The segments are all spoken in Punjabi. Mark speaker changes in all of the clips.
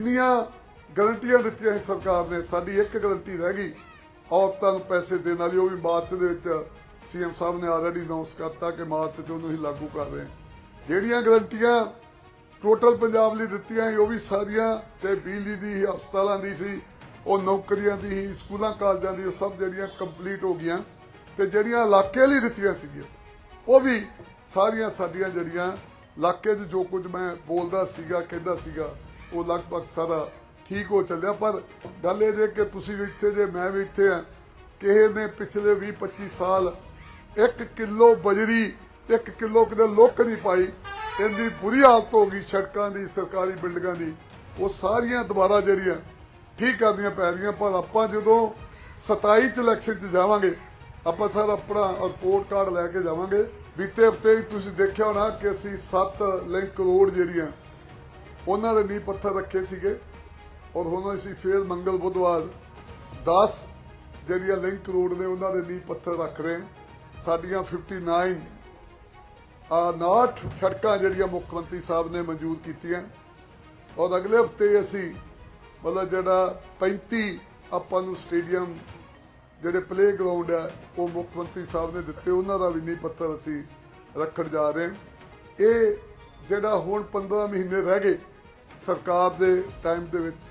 Speaker 1: ਜਿੰਨੀਆਂ ਗਰੰਟੀਆਂ ਦਿੱਤੀਆਂ ਸੀ ਸਰਕਾਰ ਨੇ ਸਾਡੀ ਇੱਕ ਗਰੰਟੀ ਰਹਿ ਗਈ। ਔਰਤਾਂ ਨੂੰ ਪੈਸੇ ਦੇਣ ਵਾਲੀ ਉਹ ਵੀ ਮਾਰਚ ਦੇ ਵਿੱਚ ਸੀਐਮ ਸਾਹਿਬ ਨੇ ਆਲਰੇਡੀ ਅਨਾਉਂਸ ਕਰਤਾ ਕਿ ਮਾਰਚ 'ਚ ਉਹਨੂੰ ਹੀ ਲਾਗੂ ਕਰ ਰਹੇ ਜਿਹੜੀਆਂ ਗਰੰਟੀਆਂ ਟੋਟਲ ਪੰਜਾਬ ਲਈ ਦਿੱਤੀਆਂ ਸੀ ਉਹ ਵੀ ਸਾਰੀਆਂ ਚਾਹੇ ਬਿਜਲੀ ਦੀ ਸੀ, ਹਸਪਤਾਲਾਂ ਦੀ ਸੀ ਉਹ ਨੌਕਰੀਆਂ ਦੀ ਸੀ, ਸਕੂਲਾਂ ਕਾਲਜਾਂ ਦੀ ਉਹ ਸਭ ਜਿਹੜੀਆਂ ਕੰਪਲੀਟ ਹੋ ਗਈਆਂ ਤੇ ਜਿਹੜੀਆਂ ਇਲਾਕੇ ਲਈ ਦਿੱਤੀਆਂ ਸੀਗੀਆਂ ਉਹ ਵੀ ਸਾਰੀਆਂ ਸਾਡੀਆਂ ਜਿਹੜੀਆਂ ਇਲਾਕੇ 'ਚ ਜੋ ਕੁਝ ਮੈਂ ਬੋਲਦਾ ਸੀਗਾ ਕਹਿੰਦਾ ਸੀਗਾ ਉਹ ਲਗਭਗ ਸਾਰਾ ਠੀਕ ਹੋ ਚੱਲਿਆ, ਪਰ ਗੱਲ ਇਹ ਜੇ ਕਿ ਤੁਸੀਂ ਵੀ ਇੱਥੇ ਜੇ, ਮੈਂ ਵੀ ਇੱਥੇ ਆ ਕਿਸੇ ਨੇ ਪਿਛਲੇ 20 25 ਸਾਲ 1 ਕਿਲੋ ਬਜਰੀ 1 ਕਿਲੋ ਕਿਤੇ ਲੁੱਕ ਨਹੀਂ ਪਾਈ। ਇਹਦੀ ਬੁਰੀ ਹਾਲਤ ਹੋ ਗਈ ਸੜਕਾਂ ਦੀ, ਸਰਕਾਰੀ ਬਿਲਡਿੰਗਾਂ ਦੀ। ਉਹ ਸਾਰੀਆਂ ਦੁਬਾਰਾ ਜਿਹੜੀਆਂ ਠੀਕ ਕਰਨੀਆਂ ਪੈ ਰਹੀਆਂ, ਪਰ ਆਪਾਂ ਜਦੋਂ 27 ਚ ਇਲੈਕਸ਼ਨ ਚ ਜਾਵਾਂਗੇ, ਆਪਾਂ ਸਰ ਆਪਣਾ ਰਿਪੋਰਟ ਕਾਰਡ ਲੈ ਕੇ ਜਾਵਾਂਗੇ। ਬੀਤੇ ਹਫ਼ਤੇ ਹੀ ਤੁਸੀਂ ਦੇਖਿਆ ਹੋਣਾ ਕਿ ਅਸੀਂ 7 ਲਿੰਕ ਰੋਡ ਜਿਹੜੀਆਂ ਉਹਨਾਂ ਦੇ ਨੀਂਹ ਪੱਥਰ ਰੱਖੇ ਸੀਗੇ ਔਰ ਹੁਣ ਅਸੀਂ ਫੇਰ ਮੰਗਲ ਬੁੱਧਵਾਰ 10 ਜਿਹੜੀਆਂ ਲਿੰਕ ਰੋਡ ਨੇ ਉਹਨਾਂ ਦੇ ਨੀਂਹ ਪੱਥਰ ਰੱਖ ਰਹੇ ਸਾਡੀਆਂ 59 ਆ 59 ਸੜਕਾਂ ਜਿਹੜੀਆਂ ਮੁੱਖ ਮੰਤਰੀ ਸਾਹਿਬ ਨੇ ਮਨਜ਼ੂਰ ਕੀਤੀਆਂ। ਔਰ ਅਗਲੇ ਹਫ਼ਤੇ ਅਸੀਂ ਮਤਲਬ ਜਿਹੜਾ 35 ਆਪਾਂ ਨੂੰ ਸਟੇਡੀਅਮ ਜਿਹੜੇ ਪਲੇ ਗਰਾਊਂਡ ਹੈ ਉਹ ਮੁੱਖ ਮੰਤਰੀ ਸਾਹਿਬ ਨੇ ਦਿੱਤੇ, ਉਹਨਾਂ ਦਾ ਵੀ ਨੀਂਹ ਪੱਥਰ ਅਸੀਂ ਰੱਖਣ ਜਾ ਰਹੇ ਹਾਂ। ਇਹ ਜਿਹੜਾ ਹੁਣ 15 ਮਹੀਨੇ ਰਹਿ ਗਏ ਸਰਕਾਰ ਦੇ ਟਾਈਮ ਦੇ ਵਿੱਚ,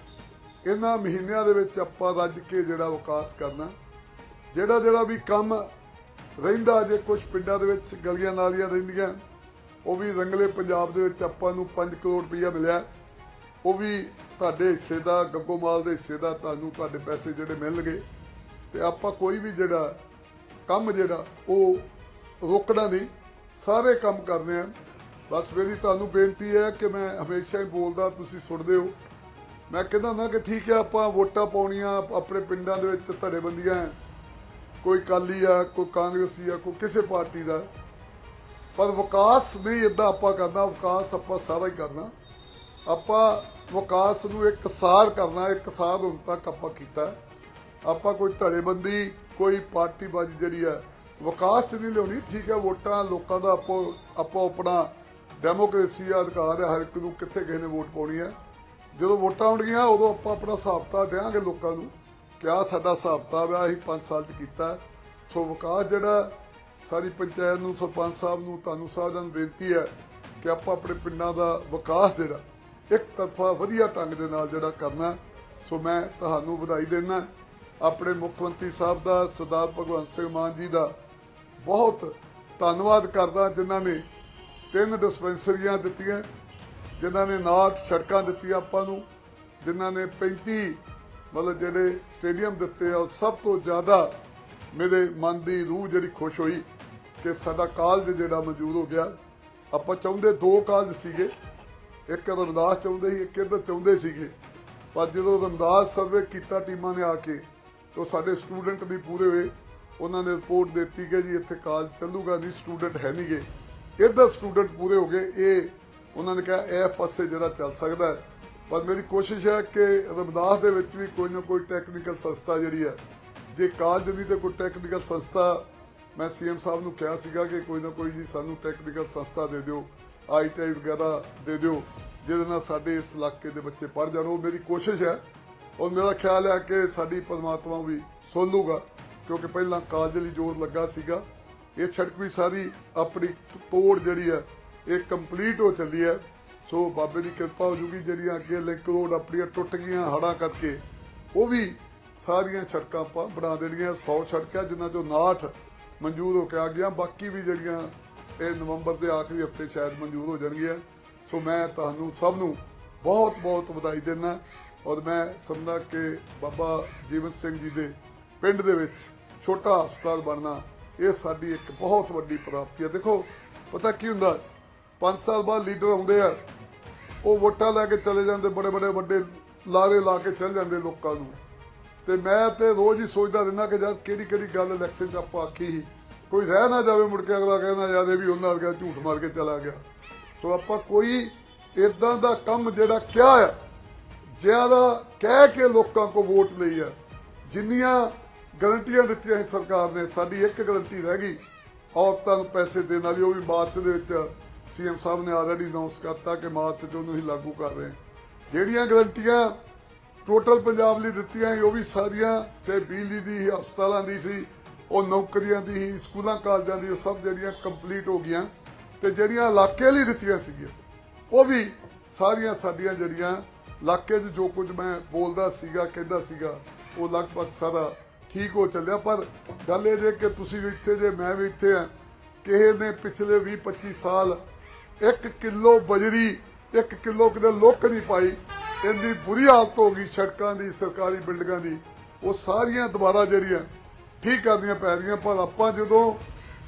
Speaker 1: ਇਹਨਾਂ ਮਹੀਨਿਆਂ ਦੇ ਵਿੱਚ ਆਪਾਂ ਰੱਜ ਕੇ ਜਿਹੜਾ ਵਿਕਾਸ ਕਰਨਾ, ਜਿਹੜਾ ਜਿਹੜਾ ਵੀ ਕੰਮ ਰਹਿੰਦਾ ਜੇ ਕੁਝ ਪਿੰਡਾਂ ਦੇ ਵਿੱਚ ਗਲੀਆਂ ਨਾਲੀਆਂ ਰਹਿੰਦੀਆਂ, ਉਹ ਵੀ ਰੰਗਲੇ ਪੰਜਾਬ ਦੇ ਵਿੱਚ ਆਪਾਂ ਨੂੰ 5 ਕਰੋੜ ਰੁਪਈਆ ਮਿਲਿਆ। ਉਹ ਵੀ ਤੁਹਾਡੇ ਹਿੱਸੇ ਦਾ ਗੱਗੋਮਾਲ ਦੇ ਹਿੱਸੇ ਦਾ ਤੁਹਾਨੂੰ ਤੁਹਾਡੇ ਪੈਸੇ ਜਿਹੜੇ ਮਿਲਣਗੇ। ਤੇ ਆਪਾਂ ਕੋਈ ਵੀ ਜਿਹੜਾ ਕੰਮ ਜਿਹੜਾ, ਉਹ ਰੋਕਣਾ ਨਹੀਂ। ਸਾਰੇ ਕੰਮ ਕਰਨੇ ਆ ਬਸ ਮੇਰੀ ਤੁਹਾਨੂੰ ਬੇਨਤੀ ਹੈ ਕਿ ਮੈਂ ਹਮੇਸ਼ਾ ਹੀ ਬੋਲਦਾ, ਤੁਸੀਂ ਸੁਣਦੇ ਹੋ। ਮੈਂ ਕਹਿੰਦਾ ਹੁੰਦਾ ਕਿ ਠੀਕ ਹੈ, ਆਪਾਂ ਵੋਟਾਂ ਪਾਉਣੀਆਂ ਆਪਣੇ ਪਿੰਡਾਂ ਦੇ ਵਿੱਚ ਧੜੇਬੰਦੀਆਂ ਕੋਈ ਕਾਲੀ ਆ, ਕੋਈ ਕਾਂਗਰਸੀ ਆ, ਕੋਈ ਕਿਸੇ ਪਾਰਟੀ ਦਾ। ਪਰ ਵਿਕਾਸ ਨਹੀਂ ਇਦਾਂ ਆਪਾਂ ਕਰਨਾ, ਵਿਕਾਸ ਆਪਾਂ ਸਾਰਾ ਹੀ ਕਰਨਾ। ਆਪਾਂ ਵਿਕਾਸ ਨੂੰ ਇੱਕਸਾਰ ਕਰਨਾ ਇੱਕਸਾਰ ਹੁਣ ਤੱਕ ਆਪਾਂ ਕੀਤਾ। ਆਪਾਂ ਕੋਈ ਧੜੇਬੰਦੀ, ਕੋਈ ਪਾਰਟੀਬਾਜ਼ੀ ਜਿਹੜੀ ਹੈ ਵਿਕਾਸ 'ਚ ਨਹੀਂ ਲਿਆਉਣੀ, ਠੀਕ ਹੈ, ਵੋਟਾਂ ਲੋਕਾਂ ਦਾ ਆਪੋ ਆਪੋ ਆਪਣਾ ਡੈਮੋਕ੍ਰੇਸੀ ਦਾ ਅਧਿਕਾਰ ਹੈ, ਹਰ ਇੱਕ ਨੂੰ ਕਿੱਥੇ ਕਿਸੇ ਨੇ ਵੋਟ ਪਾਉਣੀ ਹੈ। ਜਦੋਂ ਵੋਟਾਂ ਆਉਣਗੀਆਂ ਉਦੋਂ ਆਪਾਂ ਆਪਣਾ ਹਿਸਾਬਤਾ ਕਿਤਾਬ ਲੋਕਾਂ ਨੂੰ ਕਿਆ ਸਾਡਾ ਹਿਸਾਬਤਾ ਕਿਤਾਬ ਅਸੀਂ 5 ਸਾਲ 'ਚ ਕੀਤਾ। ਸੋ ਵਿਕਾਸ ਜਿਹੜਾ ਸਾਰੀ ਪੰਚਾਇਤ ਨੂੰ, ਸਰਪੰਚ ਸਾਹਿਬ ਨੂੰ, ਤੁਹਾਨੂੰ ਸਾਰਿਆਂ ਨੂੰ ਬੇਨਤੀ ਹੈ ਕਿ ਆਪਾਂ ਆਪਣੇ ਪਿੰਡਾਂ ਦਾ ਵਿਕਾਸ ਜਿਹੜਾ ਇੱਕ ਤਰਫਾ ਵਧੀਆ ਢੰਗ ਦੇ ਨਾਲ ਜਿਹੜਾ ਕਰਨਾ। ਸੋ ਮੈਂ ਤੁਹਾਨੂੰ ਵਧਾਈ ਦਿੰਦਾ। ਆਪਣੇ ਮੁੱਖ ਮੰਤਰੀ ਸਾਹਿਬ ਦਾ, ਸਰਦਾਰ ਭਗਵੰਤ ਸਿੰਘ ਮਾਨ ਜੀ ਦਾ ਬਹੁਤ ਧੰਨਵਾਦ ਕਰਦਾ, ਜਿਨ੍ਹਾਂ ਨੇ ਤਿੰਨ ਡਿਸਪੈਂਸਰੀਆਂ ਦਿੱਤੀਆਂ, ਜਿਨ੍ਹਾਂ ਨੇ 59 ਸੜਕਾਂ ਦਿੱਤੀਆਂ ਆਪਾਂ ਨੂੰ, ਜਿਨ੍ਹਾਂ ਨੇ 35 ਮਤਲਬ ਜਿਹੜੇ ਸਟੇਡੀਅਮ ਦਿੱਤੇ ਆ ਸਭ ਤੋਂ ਜ਼ਿਆਦਾ ਮੇਰੇ ਮਨ ਦੀ ਰੂਹ ਜਿਹੜੀ ਖੁਸ਼ ਹੋਈ ਕਿ ਸਾਡਾ ਕਾਲਜ ਜਿਹੜਾ ਮਨਜ਼ੂਰ ਹੋ ਗਿਆ। ਆਪਾਂ ਚਾਹੁੰਦੇ ਦੋ ਕਾਲਜ ਸੀਗੇ, ਇੱਕ ਰਮਦਾਸ ਚਾਹੁੰਦੇ ਸੀ, ਇੱਕ ਇੱਧਰ ਚਾਹੁੰਦੇ ਸੀਗੇ। ਪਰ ਜਦੋਂ ਰਮਦਾਸ ਸਰਵੇ ਕੀਤਾ ਟੀਮਾਂ ਨੇ ਆ ਕੇ, ਤਾਂ ਸਾਡੇ ਸਟੂਡੈਂਟ ਨਹੀਂ ਪੂਰੇ ਹੋਏ। ਉਹਨਾਂ ਨੇ ਰਿਪੋਰਟ ਦਿੱਤੀ ਕਿ ਜੀ ਇੱਥੇ ਕਾਲਜ ਚੱਲੂਗਾ, ਨਹੀਂ, ਸਟੂਡੈਂਟ ਹੈ ਨਹੀਂਗੇ ਇੱਧਰ ਸਟੂਡੈਂਟ ਪੂਰੇ ਹੋ ਗਏ, ਇਹ ਉਹਨਾਂ ਨੇ ਕਿਹਾ, ਇਹ ਪਾਸੇ ਜਿਹੜਾ ਚੱਲ ਸਕਦਾ ਪਰ ਮੇਰੀ ਕੋਸ਼ਿਸ਼ ਹੈ ਕਿ ਰਮਦਾਸ ਦੇ ਵਿੱਚ ਵੀ ਕੋਈ ਨਾ ਕੋਈ ਟੈਕਨੀਕਲ ਸੰਸਥਾ ਜਿਹੜੀ ਹੈ, ਜੇ ਕਾਲਜ ਦੀ ਤੇ ਕੋਈ ਟੈਕਨੀਕਲ ਸੰਸਥਾ, ਮੈਂ ਸੀਐਮ ਸਾਹਿਬ ਨੂੰ ਕਿਹਾ ਸੀਗਾ ਕਿ ਕੋਈ ਨਾ ਕੋਈ ਜੀ ਸਾਨੂੰ ਟੈਕਨੀਕਲ ਸੰਸਥਾ ਦੇ ਦਿਓ ਆਈਟੀਆਈ ਵਗੈਰਾ ਦੇ ਦਿਓ, ਜਿਹਦੇ ਨਾਲ ਸਾਡੇ ਇਸ ਇਲਾਕੇ ਦੇ ਬੱਚੇ ਪੜ੍ਹ ਜਾਣ। ਉਹ ਮੇਰੀ ਕੋਸ਼ਿਸ਼ ਹੈ, ਔਰ ਮੇਰਾ ਖਿਆਲ ਹੈ ਕਿ ਸਾਡੀ ਪਰਮਾਤਮਾ ਵੀ ਸੁਣ ਲੂਗਾ, ਕਿਉਂਕਿ ਪਹਿਲਾਂ ਕਾਲਜ ਲਈ ਜ਼ੋਰ ਲੱਗਾ ਸੀਗਾ। ਇਹ ਸੜਕ ਵੀ ਸਾਰੀ ਆਪਣੀ ਤੋੜ ਜਿਹੜੀ ਹੈ ਇਹ ਕੰਪਲੀਟ ਹੋ ਚੱਲੀ ਹੈ ਸੋ ਬਾਬੇ ਦੀ ਕਿਰਪਾ ਹੋ ਜੂਗੀ, ਜਿਹੜੀਆਂ ਅੱਗੇ ਲਿੰਕ ਰੋਡ ਆਪਣੀਆਂ ਟੁੱਟ ਗਈਆਂ ਹੜਾਂ ਕਰਕੇ, ਉਹ ਵੀ ਸਾਰੀਆਂ ਸੜਕਾਂ ਆਪਾਂ ਬਣਾ ਦੇਣੀਆਂ। 100 ਸੜਕਾਂ ਜਿਨ੍ਹਾਂ ਚੋਂ 59 ਮਨਜ਼ੂਰ ਹੋ ਕੇ ਆ ਗਿਆ ਬਾਕੀ ਵੀ ਜਿਹੜੀਆਂ ਇਹ ਨਵੰਬਰ ਦੇ ਆਖਰੀ ਹਫ਼ਤੇ ਸ਼ਾਇਦ ਮਨਜ਼ੂਰ ਹੋ ਜਾਣਗੀਆਂ। ਸੋ ਮੈਂ ਤੁਹਾਨੂੰ ਸਭ ਨੂੰ ਬਹੁਤ ਬਹੁਤ ਵਧਾਈ ਦਿੰਦਾ ਔਰ ਮੈਂ ਸਮਝਦਾ ਕਿ ਬਾਬਾ ਜੀਵਨ ਸਿੰਘ ਜੀ ਦੇ ਪਿੰਡ ਦੇ ਵਿੱਚ ਛੋਟਾ ਹਸਪਤਾਲ ਬਣਨਾ ਇਹ ਸਾਡੀ ਇੱਕ ਬਹੁਤ ਵੱਡੀ ਪ੍ਰਾਪਤੀ ਹੈ। ਦੇਖੋ, ਪਤਾ ਕੀ ਹੁੰਦਾ? 5 ਸਾਲ ਬਾਅਦ ਲੀਡਰ ਆਉਂਦੇ ਆ, ਉਹ ਵੋਟਾਂ ਲੈ ਕੇ ਚਲੇ ਜਾਂਦੇ, ਬੜੇ ਬੜੇ ਵੱਡੇ ਲਾਰੇ ਲਾ ਕੇ ਚਲੇ ਜਾਂਦੇ ਲੋਕਾਂ ਨੂੰ। ਤੇ ਮੈਂ ਤੇ ਰੋਜ਼ ਹੀ ਸੋਚਦਾ ਰਹਿੰਦਾ ਕਿ ਯਾਰ ਕਿਹੜੀ ਕਿਹੜੀ ਗੱਲ ਇਲੈਕਸ਼ਨ 'ਚ ਆਪਾਂ ਆਖੀ ਸੀ। ਕੋਈ ਰਹਿ ਨਾ ਜਾਵੇ ਮੁੜ ਕੇ, ਅਗਲਾ ਕਹਿੰਦਾ, ਯਾਰ ਇਹ ਵੀ ਉਹਨਾਂ ਵਰਗਾ ਝੂਠ ਮਾਰ ਕੇ ਚਲਾ ਗਿਆ। ਸੋ ਆਪਾਂ ਕੋਈ ਇਦਾਂ ਦਾ ਕੰਮ ਜਿਹੜਾ ਕਿਹਾ ਆ, ਜ਼ਿਆਦਾ ਕਹਿ ਕੇ ਲੋਕਾਂ ਕੋ ਵੋਟ ਲਈ ਆ, ਜਿੰਨੀਆਂ ਗਰੰਟੀਆਂ ਦਿੱਤੀਆਂ ਸੀ ਸਰਕਾਰ ਨੇ ਸਾਡੀ ਇੱਕ ਗਰੰਟੀ ਰਹਿ ਗਈ। ਔਰਤਾਂ ਨੂੰ ਪੈਸੇ ਦੇਣ ਵਾਲੀ ਉਹ ਵੀ ਮਾਰਚ ਦੇ ਵਿੱਚ ਸੀਐਮ ਸਾਹਿਬ ਨੇ ਆਲਰੇਡੀ ਅਨਾਉਂਸ ਕਰਤਾ ਕਿ ਮਾਰਚ 'ਚ ਉਹਨੂੰ ਹੀ ਲਾਗੂ ਕਰ ਰਹੇ ਜਿਹੜੀਆਂ ਗਰੰਟੀਆਂ ਟੋਟਲ ਪੰਜਾਬ ਲਈ ਦਿੱਤੀਆਂ ਸੀ, ਉਹ ਵੀ ਸਾਰੀਆਂ ਚਾਹੇ ਬਿਜਲੀ ਦੀ ਸੀ, ਹਸਪਤਾਲਾਂ ਦੀ ਸੀ ਉਹ ਨੌਕਰੀਆਂ ਦੀ ਸੀ, ਸਕੂਲਾਂ ਕਾਲਜਾਂ ਦੀ ਉਹ ਸਭ ਜਿਹੜੀਆਂ ਕੰਪਲੀਟ ਹੋ ਗਈਆਂ ਤੇ ਜਿਹੜੀਆਂ ਇਲਾਕੇ ਲਈ ਦਿੱਤੀਆਂ ਸੀਗੀਆਂ ਉਹ ਵੀ ਸਾਰੀਆਂ ਸਾਡੀਆਂ ਜਿਹੜੀਆਂ ਇਲਾਕੇ 'ਚ ਜੋ ਕੁਝ ਮੈਂ ਬੋਲਦਾ ਸੀਗਾ ਕਹਿੰਦਾ ਸੀਗਾ ਉਹ ਲਗਭਗ ਸਾਰਾ ਠੀਕ ਹੋ ਚੱਲਿਆ, ਪਰ ਗੱਲ ਇਹ ਜੇ ਕਿ ਤੁਸੀਂ ਵੀ ਇੱਥੇ ਜੇ, ਮੈਂ ਵੀ ਇੱਥੇ ਆ ਕਿਸੇ ਨੇ ਪਿਛਲੇ 20 25 ਸਾਲ 1 ਕਿਲੋ ਬਜਰੀ 1 ਕਿਲੋ ਕਿਤੇ ਲੁੱਕ ਨਹੀਂ ਪਾਈ। ਇਹਦੀ ਬੁਰੀ ਹਾਲਤ ਹੋ ਗਈ ਸੜਕਾਂ ਦੀ, ਸਰਕਾਰੀ ਬਿਲਡਿੰਗਾਂ ਦੀ। ਉਹ ਸਾਰੀਆਂ ਦੁਬਾਰਾ ਜਿਹੜੀਆਂ ਠੀਕ ਕਰਦੀਆਂ ਪੈ ਰਹੀਆਂ, ਪਰ ਆਪਾਂ ਜਦੋਂ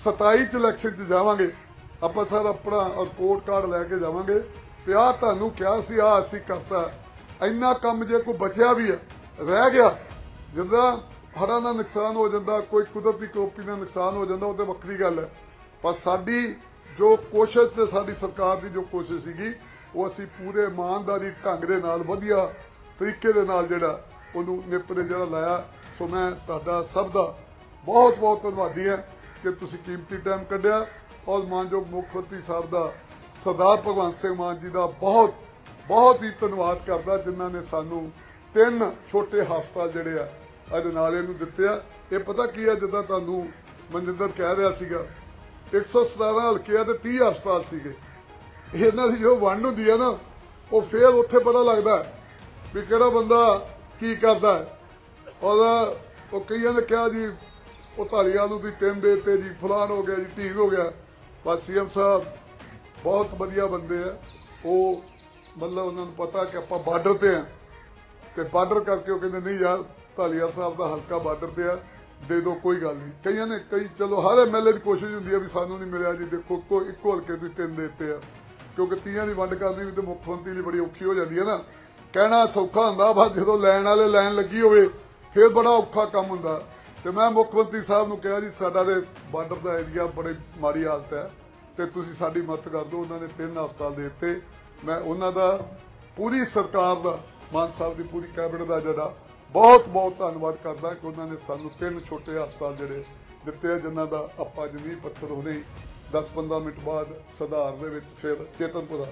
Speaker 1: 27 ਚ ਇਲੈਕਸ਼ਨ ਚ ਜਾਵਾਂਗੇ, ਆਪਾਂ ਸਾਰਾ ਆਪਣਾ ਰਿਪੋਰਟ ਕਾਰਡ ਲੈ ਕੇ ਜਾਵਾਂਗੇ। ਪਿਆ ਤੁਹਾਨੂੰ ਕਿਹਾ ਸੀ ਆ ਅਸੀਂ ਕਰਤਾ। ਇੰਨਾ ਕੰਮ ਜੇ ਕੋਈ ਬਚਿਆ ਵੀ ਹੈ ਰਹਿ ਗਿਆ। ਜਿੱਦਾਂ ਹੜ੍ਹਾਂ ਦਾ ਨੁਕਸਾਨ ਹੋ ਜਾਂਦਾ, ਕੋਈ ਕੁਦਰਤੀ ਕਰੋਪੀ ਦਾ ਨੁਕਸਾਨ ਹੋ ਜਾਂਦਾ, ਉਹ ਤੇ ਵੱਖਰੀ ਗੱਲ ਹੈ। ਪਰ ਸਾਡੀ ਜੋ ਕੋਸ਼ਿਸ਼ ਤੇ ਸਾਡੀ ਸਰਕਾਰ ਦੀ ਜੋ ਕੋਸ਼ਿਸ਼ ਸੀਗੀ, ਉਹ ਅਸੀਂ ਪੂਰੇ ਇਮਾਨਦਾਰੀ ਢੰਗ ਦੇ ਨਾਲ, ਵਧੀਆ ਤਰੀਕੇ ਦੇ ਨਾਲ ਜਿਹੜਾ ਉਹਨੂੰ ਨਿਪਰੇ ਜਿਹੜਾ ਲਾਇਆ। ਸੋ ਮੈਂ ਤੁਹਾਡਾ ਸਭ ਦਾ ਬਹੁਤ ਬਹੁਤ ਧੰਨਵਾਦੀ ਹਾਂ ਕਿ ਤੁਸੀਂ ਕੀਮਤੀ ਟਾਈਮ ਕੱਢਿਆ ਔਰ ਮਾਨਯੋਗ ਮੁੱਖ ਮੰਤਰੀ ਸਾਹਿਬ ਦਾ ਸਰਦਾਰ ਭਗਵੰਤ ਸਿੰਘ ਮਾਨ ਜੀ ਦਾ ਬਹੁਤ ਬਹੁਤ ਹੀ ਧੰਨਵਾਦ ਕਰਦਾ, ਜਿਨ੍ਹਾਂ ਨੇ ਸਾਨੂੰ ਤਿੰਨ ਛੋਟੇ ਹਸਪਤਾਲ ਜਿਹੜੇ ਆ ਅੱਜ ਨਾਲੇ ਨੂੰ ਦਿੱਤੇ ਆ। ਇਹ ਪਤਾ ਕੀ ਆ, ਜਿੱਦਾਂ ਤੁਹਾਨੂੰ ਮਨਜਿੰਦਰ ਕਹਿ ਰਿਹਾ ਸੀਗਾ 117 ਹਲਕੇ ਆ ਤੇ 30 ਹਸਪਤਾਲ ਸੀਗੇ। ਇਹਨਾਂ ਦੀ ਜੋ ਵੰਡ ਹੁੰਦੀ ਆ ਨਾ, ਉਹ ਫੇਰ ਉੱਥੇ ਪਤਾ ਲੱਗਦਾ ਵੀ ਕਿਹੜਾ ਬੰਦਾ ਕੀ ਕਰਦਾ ਹੈ। ਉਹਦਾ, ਉਹ ਕਈਆਂ ਨੇ ਕਿਹਾ ਜੀ, ਉਹ ਧਾਲੀਵਾਲ ਨੂੰ ਵੀ ਤਿੰਨ ਦੇ ਤੇ ਜੀ ਫਲਾਨ ਹੋ ਗਿਆ ਜੀ ਠੀਕ ਹੋ ਗਿਆ। ਬਸ ਸੀਐਮ ਸਾਹਿਬ ਬਹੁਤ ਵਧੀਆ ਬੰਦੇ ਆ। ਉਹ ਮਤਲਬ ਉਹਨਾਂ ਨੂੰ ਪਤਾ ਕਿ ਆਪਾਂ ਬਾਰਡਰ ਤੇ ਆ। ਤੇ ਬਾਰਡਰ ਕਰਕੇ ਉਹ ਕਹਿੰਦੇ, ਨਹੀਂ ਯਾਰ ਧਾਲੀਆ ਸਾਹਿਬ ਦਾ ਹਲਕਾ ਬਾਰਡਰ ਤੇ ਆ, ਦੇ ਦੋ, ਕੋਈ ਗੱਲ ਨਹੀਂ। ਕਈਆਂ ਨੇ ਕਈ, ਚਲੋ, ਹਰ ਐਮਐਲਏ ਦੀ ਕੋਸ਼ਿਸ਼ ਹੁੰਦੀ ਹੈ ਵੀ ਸਾਨੂੰ ਨਹੀਂ ਮਿਲਿਆ ਜੀ, ਦੇਖੋ, ਇੱਕੋ ਇੱਕੋ ਹਲਕੇ ਤੁਸੀਂ ਤਿੰਨ ਦੇ ਦਿੱਤੇ ਆ। ਕਿਉਂਕਿ ਤੀਆਂ ਦੀ ਵੰਡ ਕਰਨੀ ਵੀ ਤੇ ਮੁੱਖ ਮੰਤਰੀ ਲਈ ਬੜੀ ਔਖੀ ਹੋ ਜਾਂਦੀ ਹੈ ਨਾ। ਕਹਿਣਾ ਸੌਖਾ ਹੁੰਦਾ ਪਰ ਜਦੋਂ ਲੈਣ ਵਾਲੇ ਲੈਣ ਲੱਗੀ ਹੋਵੇ, ਫਿਰ ਬੜਾ ਔਖਾ ਕੰਮ ਹੁੰਦਾ। ਤੇ ਮੈਂ ਮੁੱਖ ਮੰਤਰੀ ਸਾਹਿਬ ਨੂੰ ਕਿਹਾ ਜੀ, ਸਾਡਾ ਦੇ ਬਾਰਡਰ ਦਾ ਏਰੀਆ ਬੜੇ ਮਾੜੀ ਹਾਲਤ ਹੈ, ਤੇ ਤੁਸੀਂ ਸਾਡੀ ਮਦਦ ਕਰ ਦਿਓ, ਉਹਨਾਂ ਨੇ ਤਿੰਨ ਹਸਪਤਾਲ ਦੇ ਦਿੱਤੇ। ਮੈਂ ਉਹਨਾਂ ਦਾ, ਪੂਰੀ ਸਰਕਾਰ ਦਾ, ਮਾਨ ਸਾਹਿਬ ਦੀ ਪੂਰੀ ਕੈਬਨਿਟ ਦਾ ਜਿਹੜਾ ਬਹੁਤ ਬਹੁਤ ਧੰਨਵਾਦ ਕਰਦਾ ਕਿ ਉਹਨਾਂ ਨੇ ਸਾਨੂੰ ਤਿੰਨ ਛੋਟੇ ਹਸਪਤਾਲ ਜਿਹੜੇ ਦਿੱਤੇ ਆ, ਜਿਨ੍ਹਾਂ ਦਾ ਆਪਾਂ ਜਨੀ ਪੱਥਰ ਹੁਣੇ 10-15 ਮਿੰਟ ਬਾਅਦ ਸਧਾਰ ਦੇ ਵਿੱਚ ਫਿਰ ਚੇਤਨਪੁਰਾ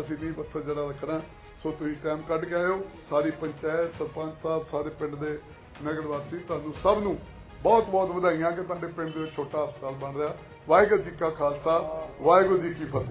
Speaker 1: ਅਸੀਂ ਨੀਂਹ ਪੱਥਰ ਜਿਹੜਾ ਰੱਖਣਾ, ਸੋ ਤੁਸੀਂ ਟਾਈਮ ਕੱਢ ਕੇ ਆਇਓ। ਸਾਰੀ ਪੰਚਾਇਤ, ਸਰਪੰਚ ਸਾਹਿਬ, ਸਾਰੇ ਪਿੰਡ ਦੇ ਨਗਰ ਵਾਸੀ, ਤੁਹਾਨੂੰ ਸਭ ਨੂੰ ਬਹੁਤ ਬਹੁਤ ਵਧਾਈਆਂ ਕਿ ਤੁਹਾਡੇ ਪਿੰਡ ਦੇ ਛੋਟਾ ਹਸਪਤਾਲ ਬਣ ਰਿਹਾ। ਵਾਹਿਗੁਰੂ ਜੀ ਕਾ ਖਾਲਸਾ, ਵਾਹਿਗੁਰੂ ਜੀ ਕੀ ਫਤਿਹ।